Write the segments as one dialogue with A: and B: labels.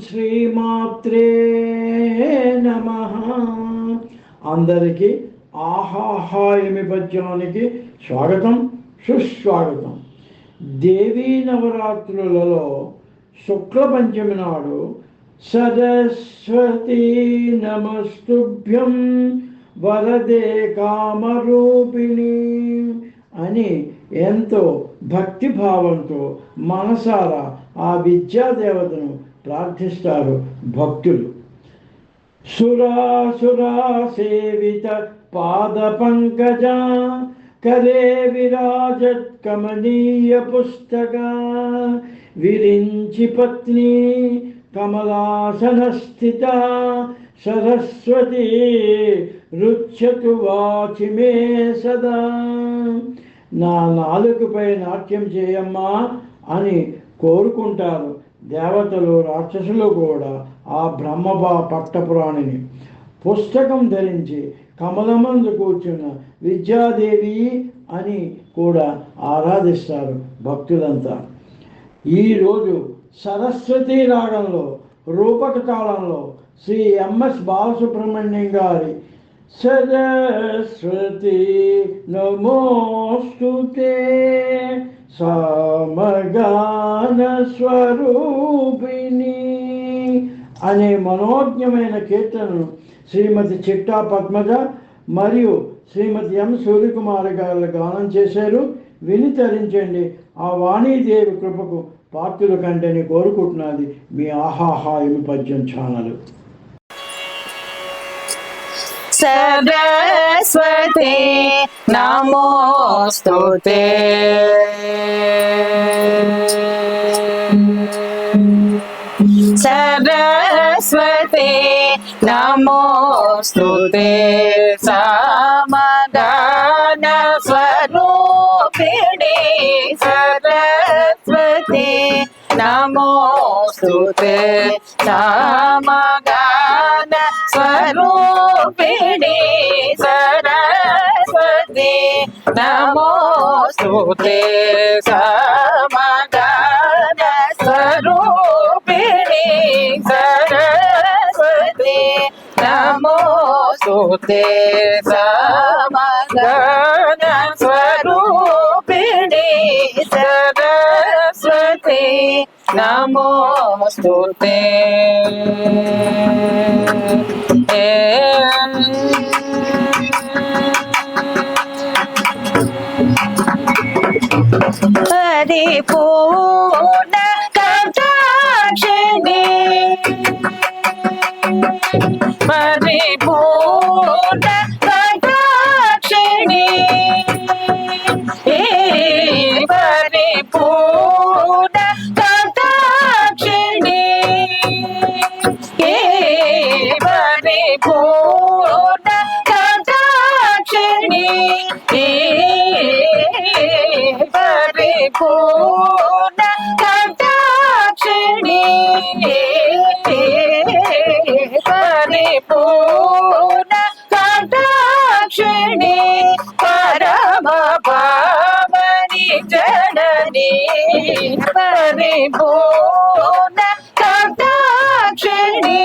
A: శ్రీమాత్రే నమ. అందరికీ ఆహాహాయమి పద్యానికి స్వాగతం సుస్వాగతం. దేవీ నవరాత్రులలో శుక్ల పంచమి నాడు సరస్వతీ నమస్తుభ్యం వరదే కామరూపిణి అని ఎంతో భక్తిభావంతో మనసారా ఆ విద్యాదేవతను ప్రార్థిస్తారు భక్తులు. సురాసురా సేవిత పాద పంకజ కరే విరాజత్ కమనీయ పుస్తక. విరించి పత్ని కమలాసన స్థిత సరస్వతి రుచ్చతు వాచి మే సదా. నా నాలుకపై నాట్యం చేయమ్మా అని కోరుకుంటారు దేవతలు రాక్షసులు కూడా ఆ బ్రహ్మబా పట్టపురాణిని పుస్తకం ధరించి కమలమందు కూర్చున్న విద్యాదేవి అని కూడా ఆరాధిస్తారు భక్తులంతా. ఈరోజు సరస్వతి రాగంలో రూపక కాలంలో శ్రీ ఎంఎస్ బాలసుబ్రహ్మణ్యం గారి సరస్వతి నమోస్తుతే స్వరూపిణి అనే మనోజ్ఞమైన కీర్తనను శ్రీమతి చిట్టా పద్మజ మరియు శ్రీమతి ఎం సూర్యకుమారి గారు గానం చేశారు. విని తరించండి. ఆ వాణీదేవి కృపకు పార్టీల కంటేని కోరుకుంటున్నది మీ ఆహాహా ఇమి పద్యం ఛానల్.
B: सरस्वते नमोऽस्तु ते सरस्वते नमोऽस्तु ते समागान स्वरूपिणे सरस्वते नमोऽस्तु ते समागान स्वरूपिणे सरस्वती नमोऽस्तु ते समागान स्वरूपिणे सरस्वती नमोऽस्तु ते समागान स्वरूपिणे सरस्वती நமோஸ்துதே பதே போ పరిపూర్ణ కటాక్షిణి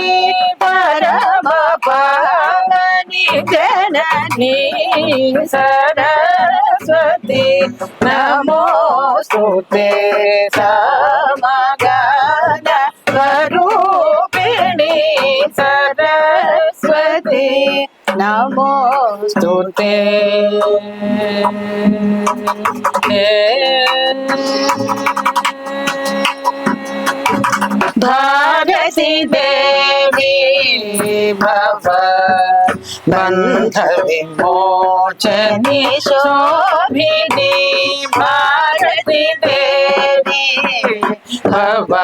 B: పరమ పావని జనని సరస్వతి నమోస్తుతే సమగన స్వరూపిణి సరస్వతి నమోస్తుతే Yeah. भारती देवी भव बन्ध विमोचनि शोभिनी भारती देवी भव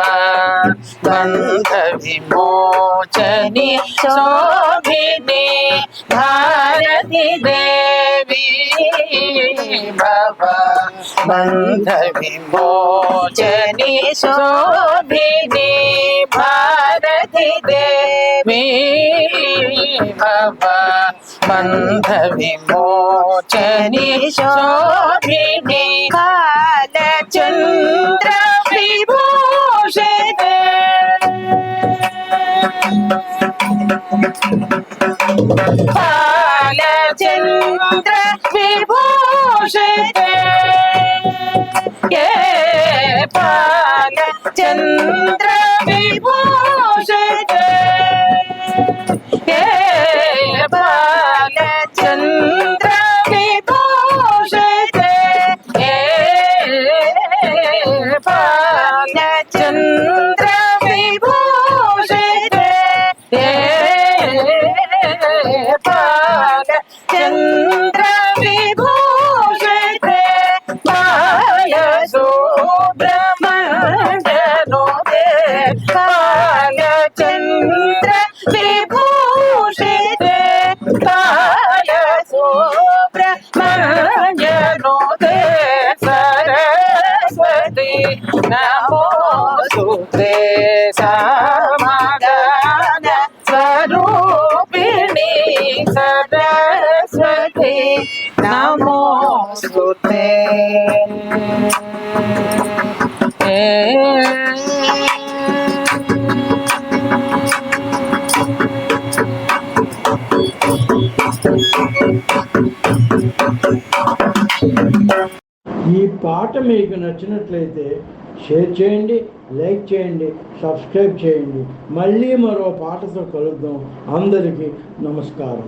B: बन्ध विमोचनि शोभिनी भारती देवी బంధవిమోచని శోభిని భారతి దేవి బంధవిమోచని శోభిని భారతి ಚಂದ್ರ ವಿಭೂಷಣ ಹೇ ಬಾಲ ಚಂದ್ರ ವಿಭೂಷಣ ಹೇ ಬಾಲ ಚಂದ್ರ ವಿಭೂಷಣ ಹೇ ಬಾಲ ಚಂದ್ರ ವಿಭೂ சென்ற விபூஷித காய சோப்ரமஞ்சனோத சரஸ்வதி நமோ சுதே சமாதான ஸ்வரூபிணி சரஸ்வதி நமோ சுதே Yeah.
A: ఈ పాట మీకు నచ్చినట్లయితే షేర్ చేయండి లైక్ చేయండి సబ్స్క్రైబ్ చేయండి. మళ్ళీ మరో పాటతో కలుద్దాం. అందరికీ నమస్కారం.